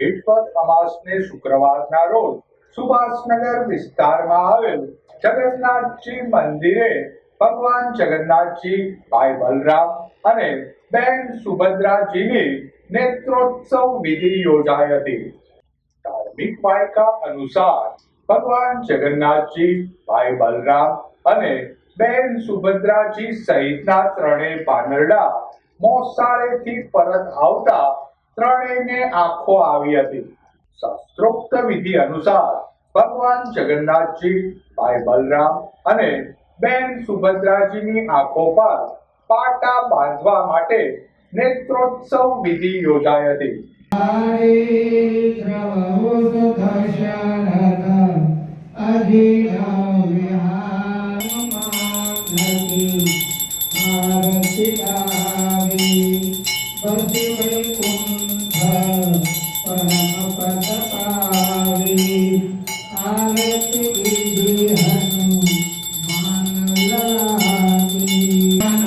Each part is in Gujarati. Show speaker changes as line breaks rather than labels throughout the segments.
જેઠવદ અમાસને શુક્રવારના રોજ સુભાષનગર વિસ્તારમાં આવેલ જગન્નાથજી મંદિરે ભગવાન જગન્નાથજી, ભાઈ બલરામ અને બેન સુભદ્રાજીની નેત્રોત્સવ વિધિ યોજાઈ હતી. ધાર્મિક વાયકા અનુસાર ભગવાન જગન્નાથજી, ભાઈ બલરામ અને બેન સુભદ્રાજી સહિતના ત્રણેય પાનરડા મોસાળેથી પરત આવતા ત્રણેયને આંખો આવી હતી. શાસ્ત્રોક્ત વિધિ અનુસાર ભગવાન જગન્નાથજી, ભાઈ બલરામ અને બેન સુભદ્રાજીની આંખો પર પાટા બાંધવા માટે નેત્રોત્સવ વિધિ યોજાઈ હતી.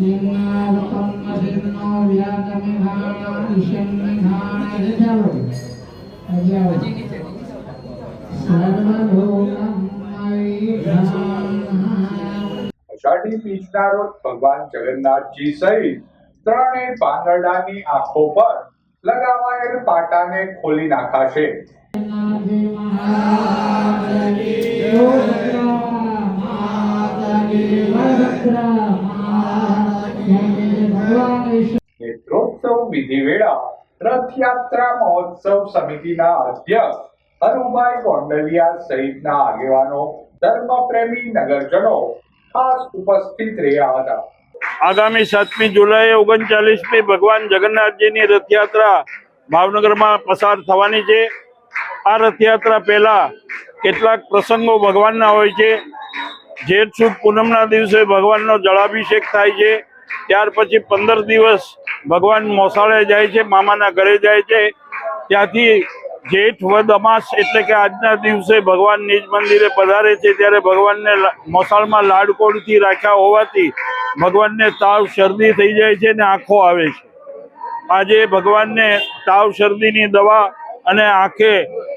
నిన్న పద్మ శిర్ణో వ్యాకమిధాన ఇషన్నిధాన
અષાઢી બીજના રોજ ભગવાન જગન્નાથજી સહિત ત્રણેય પાંદડાની આંખો પર લગાવાયેલ પાટાને ખોલી નાખાશે. નેત્રોત્સવ વિધિ વેળા રથયાત્રા મહોત્સવ સમિતિના અધ્યક્ષ હનુભાઈ ગોંડલિયા સહિતના આગેવાનો, ધર્મપ્રેમી નગરજનો ખાસ ઉપસ્થિત રહ્યા હતા.
આગામી સાતમી જુલાઈએ ઓગણચાલીસમી ભગવાન જગન્નાથજીની રથયાત્રા ભાવનગરમાં પસાર થવાની છે. આ રથયાત્રા પહેલા કેટલાક પ્રસંગો ભગવાનના હોય છે. જેઠ સુદ પૂનમના દિવસે ભગવાનનો જળાભિષેક થાય છે. ત્યાર પછી પંદર દિવસ ભગવાન મોસાળે જાય છે, મામાના ઘરે જાય છે. ત્યાંથી જેઠ, વદ, અમાસ એટલે કે આજના દિવસે ભગવાન નિજ મંદિરે પધારે છે, ત્યારે ભગવાનને મોસાળમાં લાડકોડથી રાખ્યા હોવાથી ભગવાનને તાવ શરદી થઈ જાય છે ને આંખો આવે છે. આજે ભગવાનને તાવ શરદીની દવા અને આંખે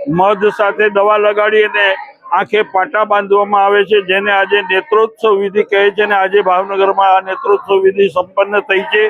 મધ સાથે દવા લગાડી અને આંખે પાટા બાંધવામાં આવે છે, જેને આજે નેત્રોત્સવ વિધિ કહે છે અને આજે ભાવનગરમાં આ નેત્રોત્સવ વિધિ સંપન્ન થઈ છે.